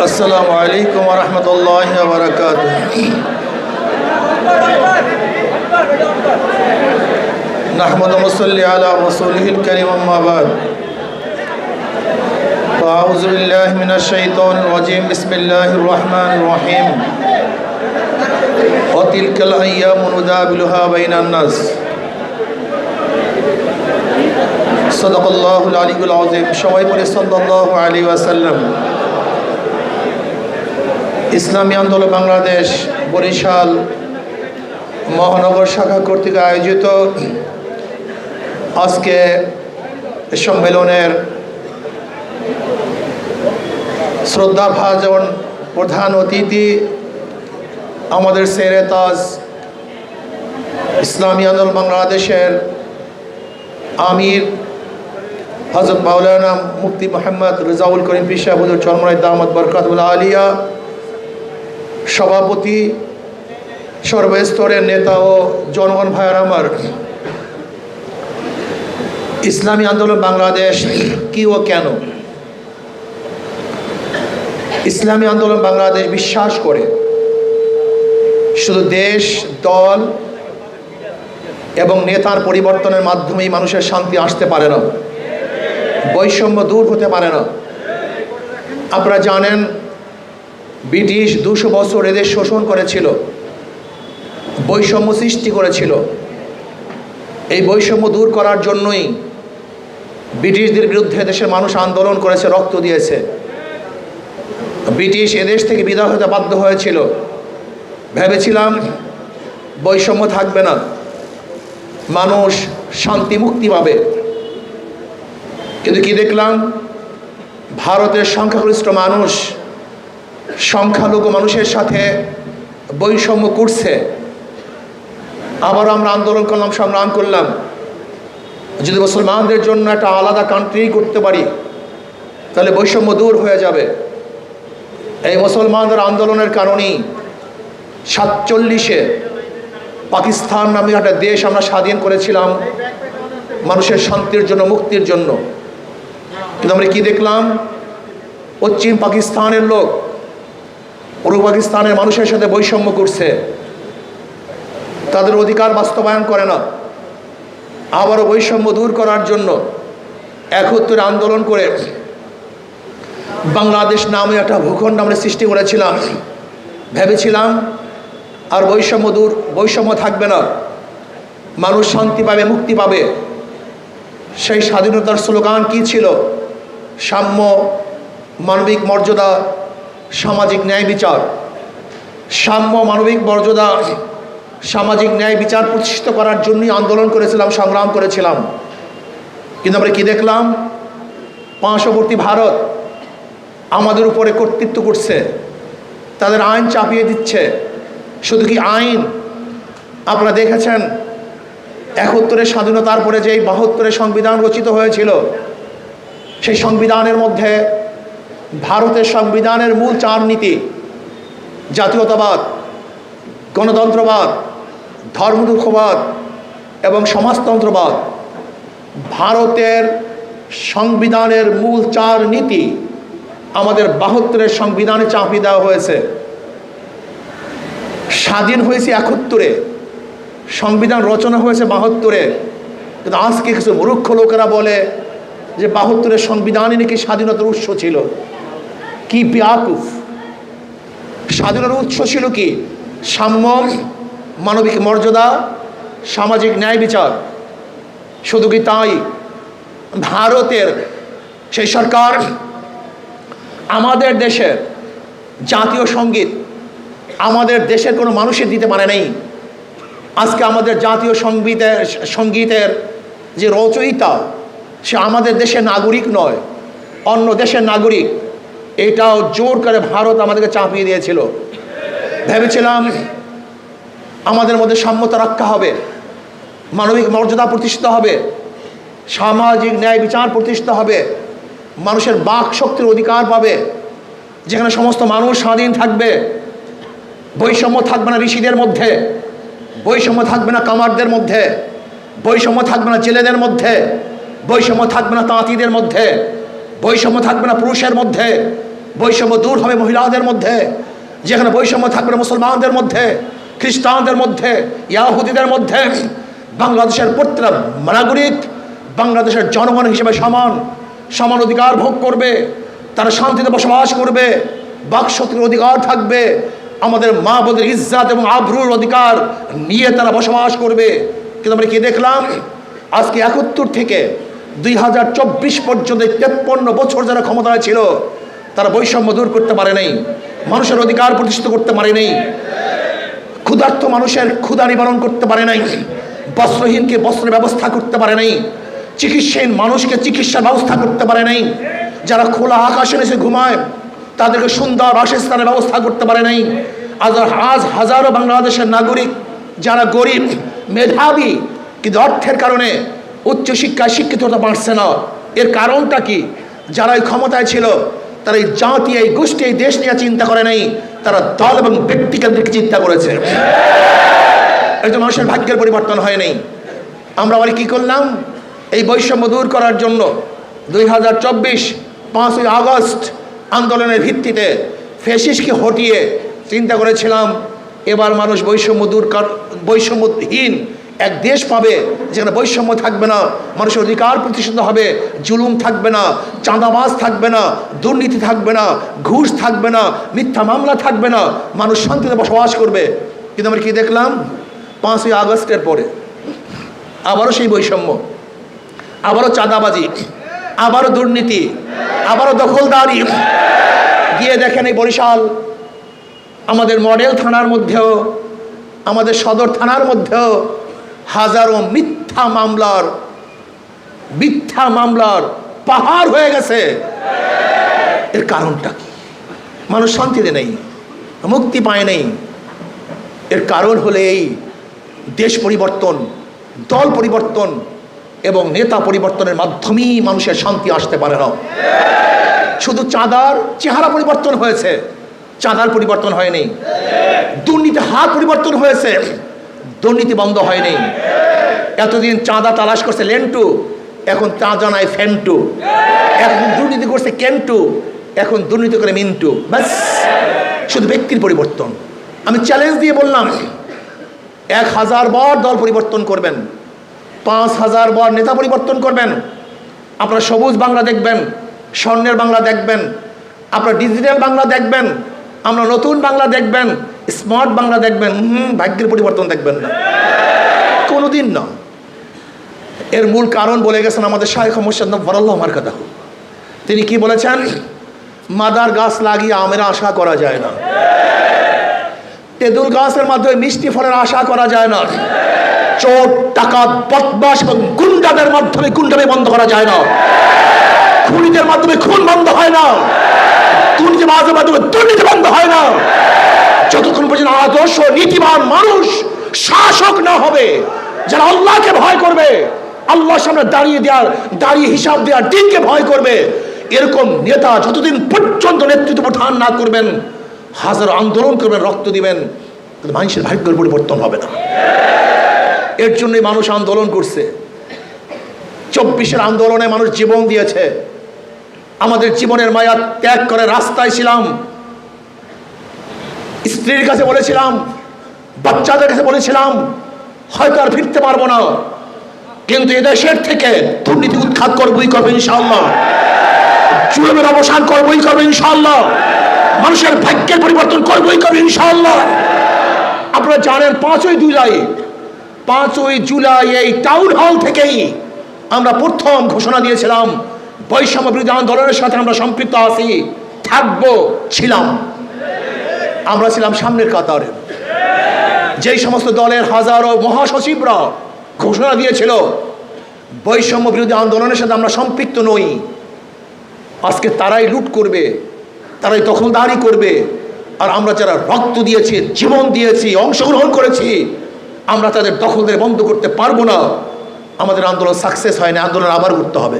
السلام عليكم ورحمة الله وبركاته. نحمد وصلي على رسوله الكريم أما بعد. فأعوذ بالله من الشيطان الرجيم بسم الله الرحمن الرحيم وتلك الأيام ندابلها بين الناس صدق الله العلي العظيم সবাই বলে সাল্লাল্লাহু আলাইহি ওয়াসাল্লাম ইসলামী আন্দোলন বাংলাদেশ বরিশাল মহানগর শাখা কর্তৃক আয়োজিত আজকে সম্মেলনের শ্রদ্ধাভাজন প্রধান অতিথি আমাদের সেরে তাজ ইসলামী আন্দোলন বাংলাদেশের আমির হজরত মাওলানা মুফতি মোহাম্মদ রেজাউল করিম পিসা হুজুর চরমরাই দামদ বরকাতুল আলিয়া, সভাপতি, সর্বস্তরের নেতা ও জনগণ ভাইয়ার আমার। ইসলামী আন্দোলন বাংলাদেশ কি ও কেন? ইসলামী আন্দোলন বাংলাদেশ বিশ্বাস করে। শুধু দেশ, দল এবং নেতার পরিবর্তনের মাধ্যমেই মানুষের শান্তি আসতে পারে না। বৈষম্য দূর হতে পারে না। আপনারা জানেন, ব্রিটিশ দুশো বছর এদের শোষণ করেছিল। বৈষম্য সৃষ্টি করেছিল। এই বৈষম্য দূর করার জন্যই ব্রিটিশদের বিরুদ্ধে দেশের মানুষ আন্দোলন করেছে, রক্ত দিয়েছে। ব্রিটিশ এদেশ থেকে বিদায় হতে বাধ্য হয়েছিল। ভেবেছিলাম বৈষম্য থাকবে না। মানুষ শান্তি মুক্তি পাবে। কিন্তু কি দেখলাম? ভারতের সংখ্যাগরিষ্ঠ মানুষ সংখ্যালঘু মানুষের সাথে বৈষম্য করছে আবার আমরা আন্দোলন করলাম, সংগ্রাম করলাম। যদি মুসলমানদের জন্য একটা আলাদা কান্ট্রি করতে পারি, তাহলে বৈষম্য দূর হয়ে যাবে। এই মুসলমানদের আন্দোলনের কারণেই সাতচল্লিশে পাকিস্তান নামে একটা দেশ আমরা স্বাধীন করেছিলাম, মানুষের শান্তির জন্য, মুক্তির জন্য। কিন্তু আমরা কি দেখলাম? পশ্চিম পাকিস্তানের লোক, পূর্ব পাকিস্তানের মানুষের সাথে বৈষম্য করছে। তাদের অধিকার বাস্তবায়ন করে না। আবারও বৈষম্য দূর করার জন্য একত্রে আন্দোলন করে বাংলাদেশ নামে একটা ভূখণ্ড আমরা সৃষ্টি করেছিলাম। ভেবেছিলাম, আর বৈষম্য দূর, বৈষম্য থাকবে না। মানুষ শান্তি পাবে, মুক্তি পাবে। সেই স্বাধীনতার স্লোগান কি ছিল? সাম্য, মানবিক মর্যাদা, সামাজিক ন্যায় বিচার। সাম্য, মানবিক মর্যাদা, সামাজিক ন্যায় বিচার প্রতিষ্ঠিত করার জন্যই আন্দোলন করেছিলাম, সংগ্রাম করেছিলাম। কিন্তু আমরা কি দেখলাম? পার্শ্ববর্তী ভারত আমাদের উপরে কর্তৃত্ব করছে, তাদের আইন চাপিয়ে দিচ্ছে। শুধু কি আইন? আপনারা দেখেছেন, একত্তরের স্বাধীনতার পরে যেই বাহাত্তরের সংবিধান রচিত হয়েছিল, সেই সংবিধানের মধ্যে ভারতের সংবিধানের মূল চার নীতি, জাতীয়তাবাদ, গণতন্ত্রবাদ ধর্মদুঃখবাদ এবং সমাজতন্ত্রবাদ, ভারতের সংবিধানের মূল চার নীতি আমাদের বাহাত্তরের সংবিধানে চাপিয়ে দেওয়া হয়েছে। স্বাধীন হয়েছে একাত্তরে। সংবিধান রচনা হয়েছে বাহাত্তরে। কিন্তু আজকে কিছু মূর্খ লোকেরা বলে যে বাহাত্তরের সংবিধানই নাকি স্বাধীনতার উৎস ছিল। কি বিয়াকুফ। স্বাধীনতার উৎস ছিল কি? সাম্য, মানবিক মর্যাদা, সামাজিক ন্যায় বিচার। শুধু কি তাই? ভারতের সেই সরকার আমাদের দেশের জাতীয় সংগীত আমাদের দেশের কোনো মানুষের দিতে পারে নাই। আজকে আমাদের জাতীয় সঙ্গীতের সঙ্গীতের যে রচয়িতা, সে আমাদের দেশের নাগরিক নয়, অন্য দেশের নাগরিক। এটাও জোর করে ভারত আমাদেরকে চাপিয়ে দিয়েছিল। ভেবেছিলাম আমাদের মধ্যে সাম্যতা রক্ষা হবে, মানবিক মর্যাদা প্রতিষ্ঠিত হবে, সামাজিক ন্যায় বিচার প্রতিষ্ঠিত হবে মানুষের বাক শক্তির অধিকার পাবে, যেখানে সমস্ত মানুষ স্বাধীন থাকবে। বৈষম্য থাকবে না ঋষিদের মধ্যে, বৈষম্য থাকবে না কামারদের মধ্যে, বৈষম্য থাকবে না জেলেদের মধ্যে, বৈষম্য থাকবে না তাঁতিদের মধ্যে, বৈষম্য থাকবে না পুরুষের মধ্যে, বৈষম্য দূর হবে মহিলাদের মধ্যে, যেখানে বৈষম্য থাকবে না মুসলমানদের মধ্যে, খ্রিস্টানদের মধ্যে, ইয়াহুদিদের মধ্যে। বাংলাদেশের প্রত্যেকটা নাগরিক বাংলাদেশের জনগণ হিসেবে সমান। সমান অধিকার ভোগ করবে, তারা শান্তিতে বসবাস করবে, বাকশক্তির অধিকার থাকবে, আমাদের মা বোনের ইজ্জাত এবং আব্রুর অধিকার নিয়ে তারা বসবাস করবে। কিন্তু আমরা কি দেখলাম? আজকে একাত্তর থেকে দুই হাজার চব্বিশ পর্যন্ত তেপ্পন্ন বছর যারা ক্ষমতায় ছিল, তারা বৈষম্য দূর করতে পারে নাই, মানুষের অধিকার প্রতিষ্ঠিত করতে পারে নাই, ক্ষুধার্ত মানুষের ক্ষুধা নিবারণ করতে পারে নাই, বস্ত্রহীনকে বস্ত্রের ব্যবস্থা করতে পারে নাই চিকিৎসাহীন মানুষকে চিকিৎসার ব্যবস্থা করতে পারে নাই। যারা খোলা আকাশে এসে ঘুমায়, তাদেরকে সুন্দর বাসস্থানের ব্যবস্থা করতে পারে নাই। আজ আজ হাজারো বাংলাদেশের নাগরিক যারা গরিব, মেধাবী, কিন্তু অর্থের কারণে উচ্চশিক্ষায় শিক্ষিত হতে পারছে না। এর কারণটা কি? যারা এই ক্ষমতায় ছিল, তারা এই জাতি, এই গোষ্ঠী, এই দেশ নিয়ে চিন্তা করে নাই। তারা দল এবং ব্যক্তিকেন্দ্রিক চিন্তা করেছে। তো মানুষের ভাগ্যের পরিবর্তন হয় নাই। আমরা আবার কি করলাম? এই বৈষম্য দূর করার জন্য দুই হাজার চব্বিশ পাঁচই আগস্ট আন্দোলনের ভিত্তিতে ফেসিসকে হটিয়ে চিন্তা করেছিলাম, এবার মানুষ বৈষম্য দূর বৈষম্যহীন এক দেশ পাবে, যেখানে বৈষম্য থাকবে না, মানুষের অধিকার প্রতিষ্ঠিত হবে, জুলুম থাকবে না, চাঁদাবাজ থাকবে না, দুর্নীতি থাকবে না, ঘুষ থাকবে না, মিথ্যা মামলা থাকবে না, মানুষ শান্তিতে বসবাস করবে। কিন্তু আমরা কি দেখলাম? পাঁচই আগস্টের পরে আবারও সেই বৈষম্য। আবারও চাঁদাবাজি, আবারও দুর্নীতি, আবারও দখলদারি। গিয়ে দেখেন এই বরিশাল, আমাদের মডেল থানার মধ্যেও, আমাদের সদর থানার মধ্যেও হাজারো মিথ্যা মামলার মিথ্যা মামলার পাহাড় হয়ে গেছে। এর কারণটা কি? মানুষ শান্তিতে নেই, মুক্তি পায় নেই। এর কারণ হলে এই দেশ পরিবর্তন, দল পরিবর্তন এবং নেতা পরিবর্তনের মাধ্যমেই মানুষের শান্তি আসতে পারে না। শুধু চাঁদার চেহারা পরিবর্তন হয়েছে। চাঁদার পরিবর্তন হয়নি। দুর্নীতি হার পরিবর্তন হয়েছে। দুর্নীতি বন্ধ হয়নি। এতদিন চাঁদা তালাশ করছে লেন্টু, এখন চাঁদা নাই ফেন্টু। এখন দুর্নীতি করছে কেন্টু, এখন দুর্নীতি করে মিন্টু। ব্যাস, শুধু ব্যক্তির পরিবর্তন। আমি চ্যালেঞ্জ দিয়ে বললাম, এক হাজার বার দল পরিবর্তন করবেন। পাঁচ হাজার বার নেতা পরিবর্তন করবেন। আপনারা সবুজ বাংলা দেখবেন, স্বর্ণের বাংলা দেখবেন, আপনারা ডিজিটাল বাংলা দেখবেন, আমরা নতুন বাংলা দেখবেন, স্মার্ট বাংলা দেখবেন, হুম, ভাগ্যের পরিবর্তন দেখবেন না। কোনোদিন না। এর মূল কারণ বলে গেছেন আমাদের শাহেখ মোসাদ্দ ফরাল্লাহ মার্কাদাহ তিনি কি বলেছেন? মাদার গাছ লাগিয়ে আমের আশা করা যায় না। তেঁতুল গাছের মাধ্যমে মিষ্টি ফলের আশা করা যায় না। চোর টাকা, বদমাস এবং গুন্ডাদের মাধ্যমে গুন্ডামি বন্ধ করা যায় না। খুনিদের মাধ্যমে খুন বন্ধ হয় না। দুর্নীতিবাজের মাধ্যমে দুর্নীতি বন্ধ হয় না। যতক্ষণ পর্যন্ত আদর্শ, নীতিবান মানুষ শাসক না হবে, যারা আল্লাহকে ভয় করবে, আল্লাহর সামনে দাঁড়িয়ে দেওয়ার, দাঁড়িয়ে হিসাব দেওয়ার দিনকে ভয় করবে, এরকম নেতা যতদিন পর্যন্ত নেতৃত্ব প্রধান না করবেন হাজার আন্দোলন করবেন রক্ত দিবেন, কিন্তু মানুষের ভাগ্যের পরিবর্তন হবে না। এর জন্যই মানুষ আন্দোলন করছে। চব্বিশের আন্দোলনে মানুষ জীবন দিয়েছে। আমাদের জীবনের মায়া ত্যাগ করে রাস্তায় ছিলাম। স্ত্রীর কাছে বলেছিলাম, বাচ্চাদের কাছে বলেছিলাম, হয়তো আর ফিরতে পারব না। কিন্তু এদেশের থেকে দুর্নীতি উৎখাত করবই করবে ইনশাআল্লাহ। জুলুমের অবসান করবই করবে ইনশাআল্লাহ। মানুষের ভাগ্যের পরিবর্তন করবই করবে ইনশাআল্লাহ। আপনারা জানেন পাঁচই জুলাই পাঁচই জুলাই এই টাউন হল থেকেই আমরা প্রথম ঘোষণা দিয়েছিলাম, বৈষম্য বিরোধী আন্দোলনের সাথে আমরা সম্পৃক্ত আছি, থাকব, ছিলাম। আমরা ছিলাম সামনের কাতারে। যেই সমস্ত দলের হাজারো মহাসচিবরা ঘোষণা দিয়েছিল, বৈষম্য বিরোধী আন্দোলনের সাথে আমরা সম্পৃক্ত নই। আজকে তারাই লুট করবে তারাই দখলদারি করবে। আর আমরা যারা রক্ত দিয়েছি, জীবন দিয়েছি, অংশগ্রহণ করেছি, আমরা তাদের দখলদের বন্ধ করতে পারব না। আমাদের আন্দোলন সাকসেস হয়নি, আন্দোলন আবার করতে হবে।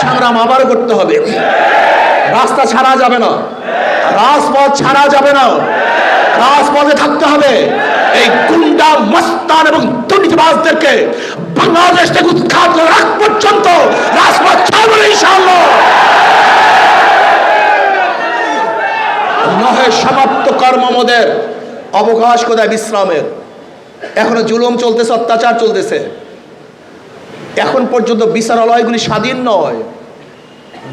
সংগ্রাম আবার করতে হবে। রাস্তা ছাড়া যাবে না। রাজপথ ছাড়া যাবে না। রাজপথে থাকতে হবে। এই গুন্ডা, মস্তান এবং দুর্নীতিবাজদেরকে বাংলাদেশ থেকে উৎখাত রাখ পর্যন্ত রাজপথ ছাড়বে না, ইনশাআল্লাহ। নহে সমাপ্ত কর্ম আমাদের। অবকাশ কোথায়? বিশ্রামের। এখনও জুলুম চলতেছে, অত্যাচার চলতেছে। এখন পর্যন্ত বিচারালয়গুলি স্বাধীন নয়।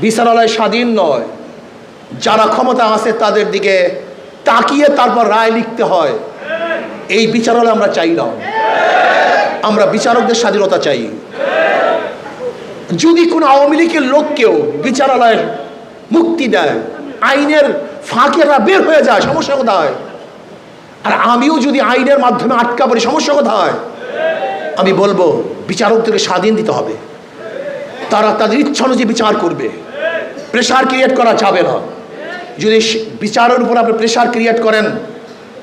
বিচারালয় স্বাধীন নয়। যারা ক্ষমতা আছে তাদের দিকে তাকিয়ে তারপর রায় লিখতে হয়। এই বিচারালয় আমরা চাই না। আমরা বিচারকদের স্বাধীনতা চাই। যদি কোনো আওয়ামী লীগের লোককেও বিচারালয়ের মুক্তি দেয়, আইনের ফাঁকেরা বের হয়ে যায়, সমস্যা কোথায়? আর আমিও যদি আইনের মাধ্যমে আটকা পড়ি, সমস্যা কোথায়? আমি বলব, বিচারকদেরকে স্বাধীন দিতে হবে। তারা তাদের ইচ্ছা অনুযায়ী বিচার করবে। প্রেশার ক্রিয়েট করা যাবে না। যদি বিচারের উপর আপনি প্রেশার ক্রিয়েট করেন,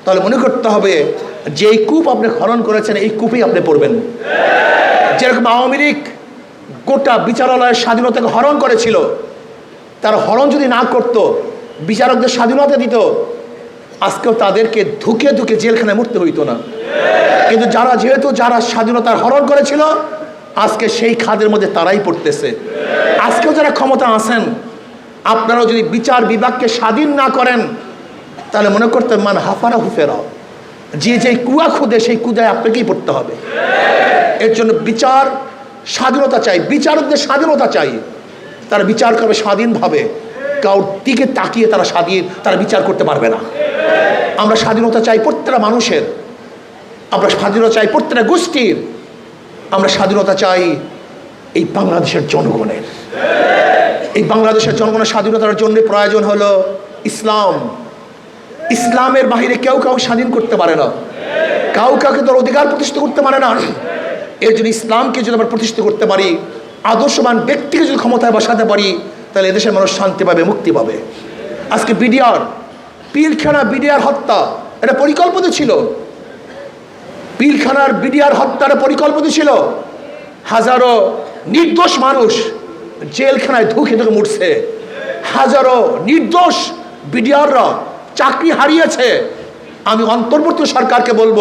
তাহলে মনে করতে হবে যে কূপ আপনি খনন করেছেন, এই কূপেই আপনি পড়বেন। যেরকম আওয়ামী লীগ গোটা বিচারালয়ের স্বাধীনতাকে হরণ করেছিল, তার হরণ যদি না করত বিচারকদের স্বাধীনতা দিত। আজকেও তাদেরকে ধুকে ধুকে জেলখানায় মরতে হইতো না। কিন্তু যারা যেহেতু যারা স্বাধীনতার হরণ করেছিল, আজকে সেই খাদের মধ্যে তারাই পড়তেছে। আজকেও যারা ক্ষমতা আছেন, আপনারাও যদি বিচার বিভাগকে স্বাধীন না করেন, তাহলে মনে করতে মান হাফারা হুফেরা। যে যে কুয়া খুদে, সেই কুদায় আপনাকেই পড়তে হবে। এর জন্য বিচার স্বাধীনতা চাই, বিচারকদের স্বাধীনতা চাই। তারা বিচার করবে স্বাধীনভাবে। কাউর দিকে তাকিয়ে তারা স্বাধীন, তারা বিচার করতে পারবে না। আমরা স্বাধীনতা চাই প্রত্যেকটা মানুষের। আমরা স্বাধীনতা চাই প্রত্যেকটা গোষ্ঠীর। আমরা স্বাধীনতা চাই এই বাংলাদেশের জনগণের। এই বাংলাদেশের জনগণের স্বাধীনতার জন্য প্রয়োজন হলো ইসলাম। ইসলামের বাহিরে কেউ কাউ স্বাধীন করতে পারে না। কাউ কাউকে তার অধিকার প্রতিষ্ঠিত করতে পারে না। এর জন্য ইসলামকে যদি আমরা প্রতিষ্ঠিত করতে পারি, আদর্শবান ব্যক্তিকে যদি ক্ষমতায় বসাতে পারি তাহলে এদেশের মানুষ শান্তি পাবে, মুক্তি পাবে। আজকে বিডিআর, পিলখানা বিডিআর হত্যা, এটা পরিকল্পিত ছিল। পিলখানার বিডিআর হত্যার পরিকল্পিত ছিল। হাজারো নির্দোষ মানুষ জেলখানায় ধুকে ধুকে মুড়ছে হাজারো নির্দোষ বিডিআররা চাকরি হারিয়েছে। আমি অন্তর্বর্তী সরকারকে বলব,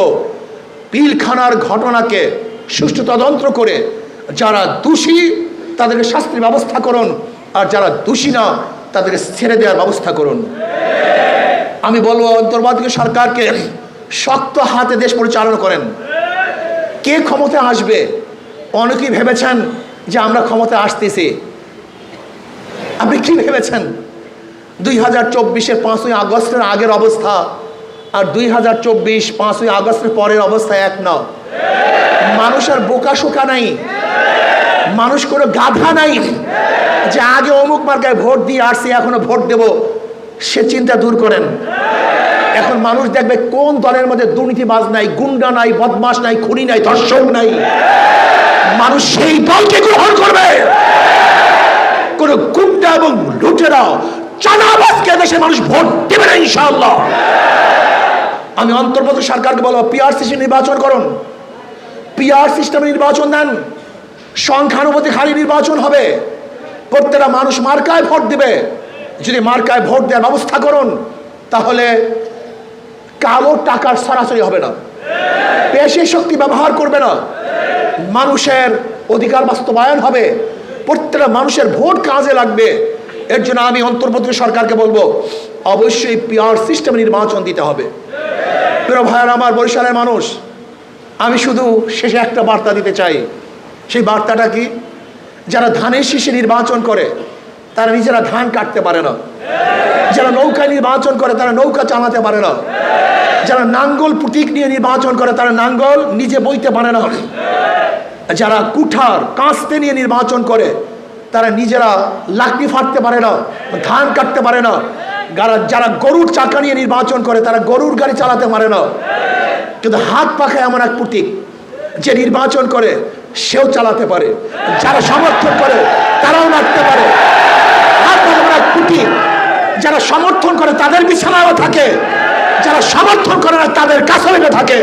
পিলখানার ঘটনাকে সুষ্ঠু তদন্ত করে, যারা দোষী, তাদেরকে শাস্তির ব্যবস্থা করুন। আর যারা দোষী না তাদেরকে ছেড়ে দেওয়ার ব্যবস্থা করুন। আমি বলব অন্তর্বর্তী সরকারকে শক্ত হাতে দেশ পরিচালনা করেন। কে ক্ষমতায় আসবে? অনেকেই ভেবেছেন যে আমরা ক্ষমতায় আসতেছি। আপনি কি ভেবেছেন? দুই হাজার চব্বিশের পাঁচই আগস্টের আগের অবস্থা আর দুই হাজার চব্বিশ পাঁচই আগস্টের পরের অবস্থা এক না। মানুষের বোকা শোকা নাই। মানুষ কোনো গাধা নাই। যে আগে অমুক মার্কায় ভোট দিয়ে আসছি, এখনও ভোট দেব, সে চিন্তা দূর করেন। এখন মানুষ দেখবে কোন দলের মধ্যে দুর্নীতি দুর্নীতিবাজ নাই, গুন্ডা নাই বদমাস নাই, খুনি নাই, ধর্ষক নাই। মানুষ সেই দলকে গ্রহণ করবে। কোন গুন্ডা এবং লুটেরা চানাবাজকে দেশে মানুষ ভোট দেবে না, ইনশাআল্লাহ। আমি অন্তর্বর্তী সরকারকে বলব পিআর নির্বাচন করুন। পিআর সিস্টেমে নির্বাচন দেন। সংখ্যানুপাতি খালি নির্বাচন হবে। প্রত্যেকটা মানুষ মার্কায় ভোট দিবে। যদি মার্কায় ভোট দেওয়ার ব্যবস্থা করুন, তাহলে কালো টাকার সরাসরি হবে না। পেশি শক্তি ব্যবহার করবে না। মানুষের অধিকার বাস্তবায়ন হবে। প্রত্যেকটা মানুষের ভোট কাজে লাগবে। এর জন্য আমি অন্তর্বর্তী সরকারকে বলব, অবশ্যই পিআর সিস্টেম নির্বাচন দিতে হবে। প্রিয় ভাইয়ার, আমার বরিশালের মানুষ, আমি শুধু শেষে একটা বার্তা দিতে চাই। সেই বার্তাটা কি? যারা ধানের শীষে নির্বাচন করে, তারা নিজেরা ধান কাটতে পারে না। যারা নৌকা নির্বাচন করে, তারা নৌকা চালাতে পারে না। যারা নাঙ্গল প্রতীক নিয়ে নির্বাচন করে, তারা নাঙ্গল নিজে বইতে পারে না। যারা কুঠার কাঁচতে নিয়ে নির্বাচন করে, তারা নিজেরা লাকড়ি ফাটতে পারে না, ধান কাটতে পারে না। যারা যারা গরুর চাকা নিয়ে নির্বাচন করে, তারা গরুর গাড়ি চালাতে পারে না। কিন্তু হাত পাখায় এমন এক প্রতীক যে নির্বাচন করে সেও চালাতে পারে, যারা সমর্থন করে, তারাও নাচতে পারে। প্রতীক যারা সমর্থন করে, তাদের বিছানায়ও থাকে। যারা সমর্থন করে না, তাদের কাছে থাকে।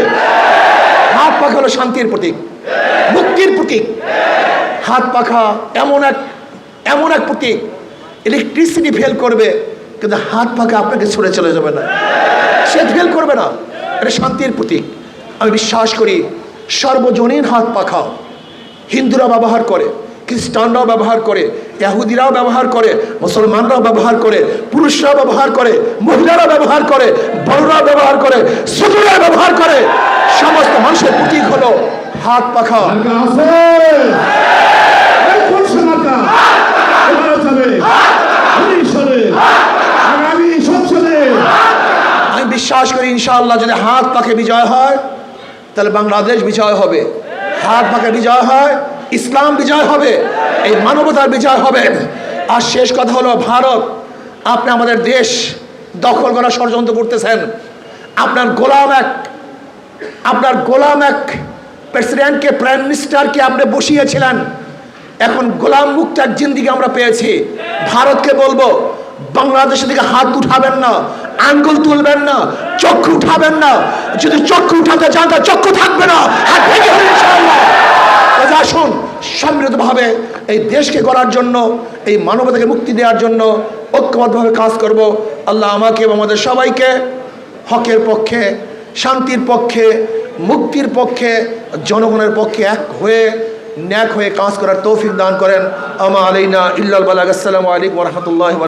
হাত পাখা হলো শান্তির প্রতীক, মুক্তির প্রতীক। হাত পাখা এমন এক এমন এক প্রতীক ইলেকট্রিসিটি ফেল করবে, কিন্তু হাত পাখা আপনাকে ছুড়ে চলে যাবে না। সে ফেল করবে না, এটা শান্তির প্রতীক। আমি বিশ্বাস করি, সর্বজনীন হাত পাখা হিন্দুরা ব্যবহার করে খ্রিস্টানরাও ব্যবহার করে ইহুদিরাও ব্যবহার করে মুসলমানরাও ব্যবহার করে পুরুষরা ব্যবহার করে মহিলারা ব্যবহার করে বড়রা ব্যবহার করে ছোটরা ব্যবহার করে। সমস্ত মানুষের প্রতীক হলো হাত পাখা। আমি বিশ্বাস করি ইনশাআল্লাহ যদি হাত পাখে বিজয় হয় তাহলে বাংলাদেশ বিজয় হবে। হাত পাখে বিজয় হয়, ইসলাম বিজয় হবে, এই মানবতার বিজয় হবে। আর শেষ কথা হলো, ভারত, আপনি আমাদের দেশ দখল করা ষড়যন্ত্র করতেছেন। আপনার গোলাম এক, আপনার গোলাম এক প্রেসিডেন্টকে, প্রাইম মিনিস্টারকে আপনি বসিয়েছিলেন। এখন গোলাম মুক্ত এক জিন্দিগি আমরা পেয়েছি। ভারতকে বলব, বাংলাদেশের দিকে হাত উঠাবেন না, আঙ্গুল তুলবেন না চক্ষু উঠাবেন না। যদি চক্ষু উঠাতে চান তা চক্ষু থাকবে না। ভেঙে। আসুন সম্মিলিতভাবে এই দেশকে গড়ার জন্য, এই মানবতাকে মুক্তি দেওয়ার জন্য ঐক্যবদ্ধভাবে কাজ করব। আল্লাহ আমাকে এবং আমাদের সবাইকে হকের পক্ষে, শান্তির পক্ষে, মুক্তির পক্ষে, জনগণের পক্ষে এক হয়ে, ন্যাক হয়ে কাজ করার তৌফিক দান করেন। আমা আলাইনা ইল্লাল বালাগ। আসসালামু আলাইকুম রহমতুল্লাহ